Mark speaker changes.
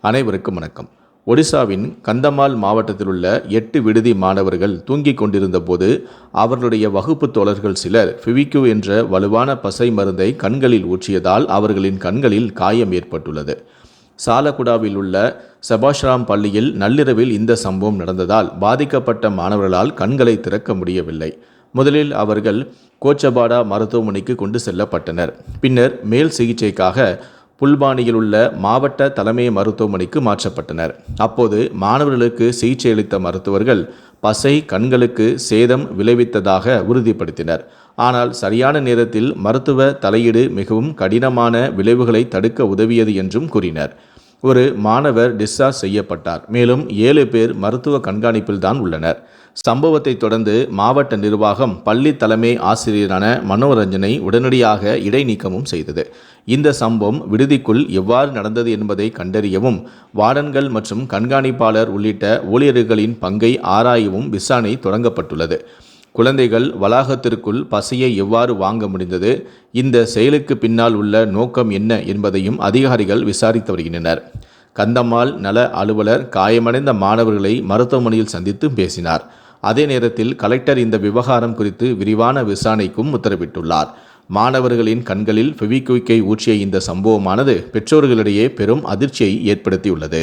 Speaker 1: அனைவருக்கும் வணக்கம். ஒடிசாவின் கந்தமால் மாவட்டத்தில் உள்ள எட்டு விடுதி மாணவர்கள் தூங்கிக் கொண்டிருந்த போது அவர்களுடைய வகுப்பு தோழர்கள் சிலர் ஃபிவிக்யூ என்ற வலுவான பசை மருந்தை கண்களில் ஊற்றியதால் அவர்களின் கண்களில் காயம் ஏற்பட்டுள்ளது. சாலகுடாவில் உள்ள செபாஷ்ராம் பள்ளியில் நள்ளிரவில் இந்த சம்பவம் நடந்ததால் பாதிக்கப்பட்ட மாணவர்களால் கண்களை திறக்க முடியவில்லை. முதலில் அவர்கள் கோச்சபாடா மருத்துவமனைக்கு கொண்டு செல்லப்பட்டனர். பின்னர் மேல் சிகிச்சைக்காக புல்பானியில் உள்ள மாவட்ட தலைமை மருத்துவமனைக்கு மாற்றப்பட்டனர். அப்போது மாணவர்களுக்கு சிகிச்சை அளித்த மருத்துவர்கள் பசை கண்களுக்கு சேதம் விளைவித்ததாக உறுதிப்படுத்தினர். ஆனால் சரியான நேரத்தில் மருத்துவ தலையீடு மிகவும் கடினமான விளைவுகளை தடுக்க உதவியது என்றும் கூறினர். ஒரு மாணவர் டிஸ்சார்ஜ் செய்யப்பட்டார். மேலும் ஏழு பேர் மருத்துவ கண்காணிப்பில் தான் உள்ளனர். சம்பவத்தை தொடர்ந்து மாவட்ட நிர்வாகம் பள்ளி தலைமை ஆசிரியரான மனோரஞ்சனை உடனடியாக இடைநீக்கமும் செய்தது. இந்த சம்பவம் விடுதிக்குள் எவ்வாறு நடந்தது என்பதை கண்டறியவும் வார்டன்கள் மற்றும் கண்காணிப்பாளர் உள்ளிட்ட ஊழியர்களின் பங்கை ஆராயவும் விசாரணை தொடங்கப்பட்டுள்ளது. குழந்தைகள் வளாகத்திற்குள் பசியை எவ்வாறு வாங்க முடிந்தது? இந்த செயலுக்கு பின்னால் உள்ள நோக்கம் என்ன என்பதையும் அதிகாரிகள் விசாரித்து வருகின்றனர். கந்தம்மாள் நல அலுவலர் காயமடைந்த மாணவர்களை மருத்துவமனையில் சந்தித்து பேசினார். அதே நேரத்தில் கலெக்டர் இந்த விவகாரம் குறித்து விரிவான விசாரணைக்கும் உத்தரவிட்டுள்ளார். மாணவர்களின் கண்களில் ஃபெவிக்விக்கை ஊற்றிய இந்த சம்பவமானது பெற்றோர்களிடையே பெரும் அதிர்ச்சியை ஏற்படுத்தியுள்ளது.